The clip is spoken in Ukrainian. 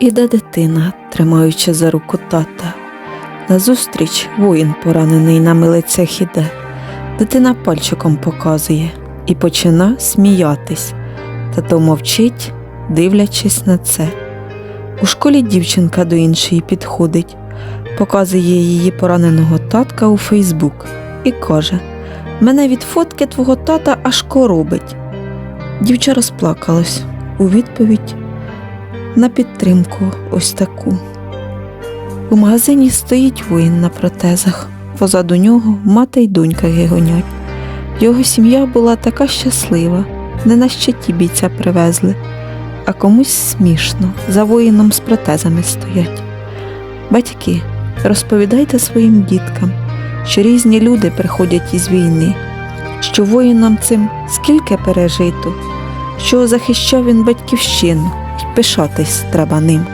Іде дитина, тримаючи за руку тата. Назустріч воїн поранений на милицях іде. Дитина пальчиком показує і почина сміятись. Тато мовчить, дивлячись на це. У школі дівчинка до іншої підходить, показує її пораненого татка у Фейсбук і каже: Мене від фотки твого тата аж коробить. Дівча розплакалась у відповідь на підтримку ось таку. У магазині стоїть воїн на протезах. Позаду нього мати й донька гигонять. Його сім'я була така щаслива, не на щиті бійця привезли, а комусь смішно, за воїном з протезами стоять. Батьки, розповідайте своїм діткам, що різні люди приходять із війни, що воїнам цим скільки пережито, що захищав він батьківщину, пишатись треба ним.